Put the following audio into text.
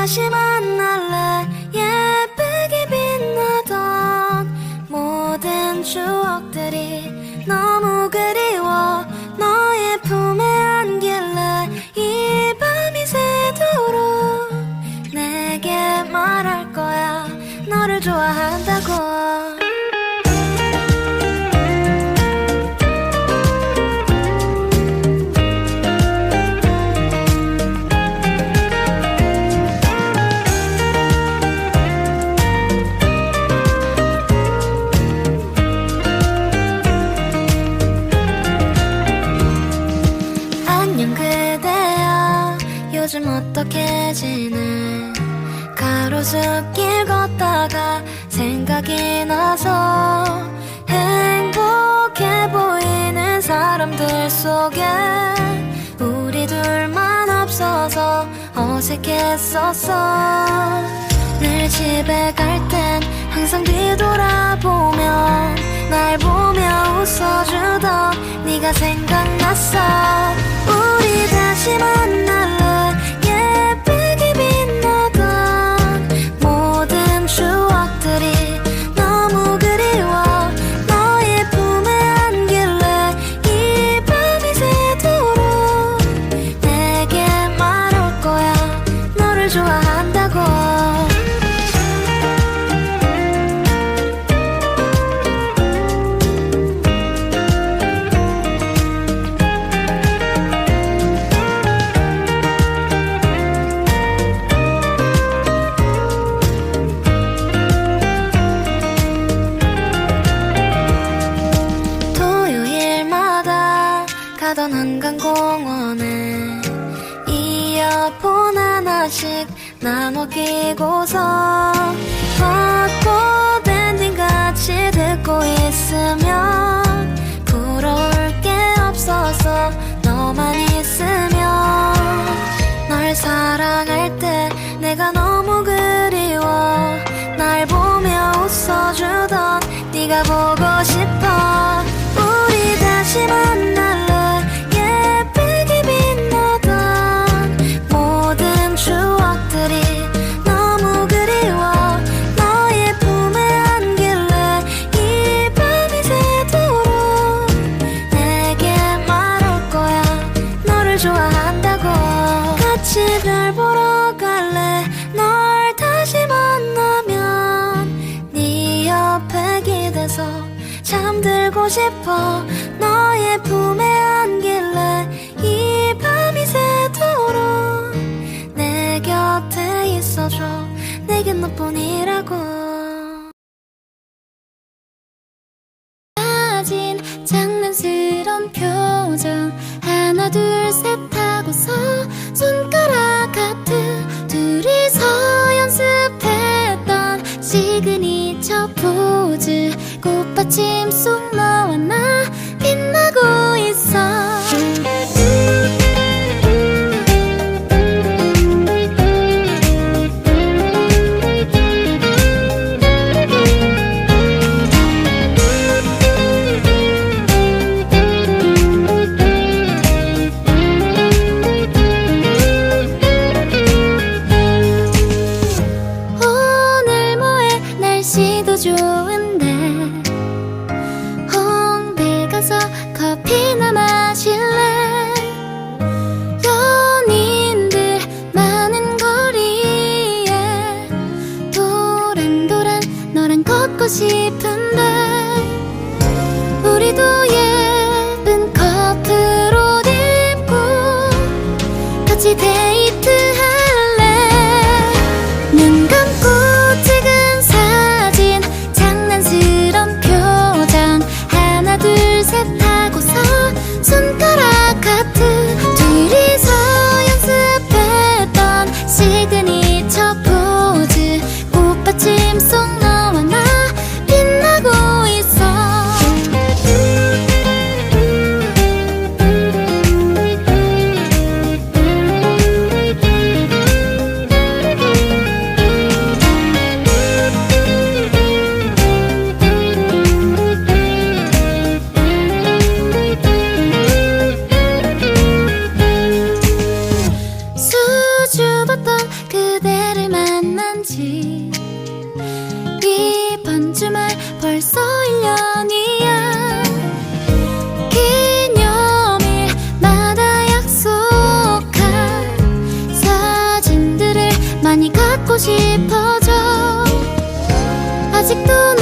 다시 만날래 요즘 어떻게 지내? 가로수길 걷다가 생각이 나서 행복해 보이는 사람들 속에 우리 둘만 없어서 어색했었어. 늘 집에 갈 땐 항상 뒤돌아보며 날 보며 웃어주던 네가 생각났어. 우리 다시 만날 가던 한강공원에 이어폰 하나씩 나눠 끼고서 벚꽃 엔딩 같이 듣고 있으면 부러울 게 없어서 너만 있으면 널 사랑할 때 내가 너무 그리워. 날 보며 웃어주던 네가 보고 싶어 잠들고 싶어. 너의 품에 안길래 이 밤이 새도록 내 곁에 있어줘. 내겐 너뿐이라고. 가진 장난스런 표정. 하나 둘 셋 하고서 손가락 하트. 둘이서 연습했던 시그니처 포즈. 꽃받침 속 싶은데 우리도 예쁜 옷 입고 같이 데이 이야, 기념일마다 약속한 사진들을 많이 갖고 싶어져. 아직도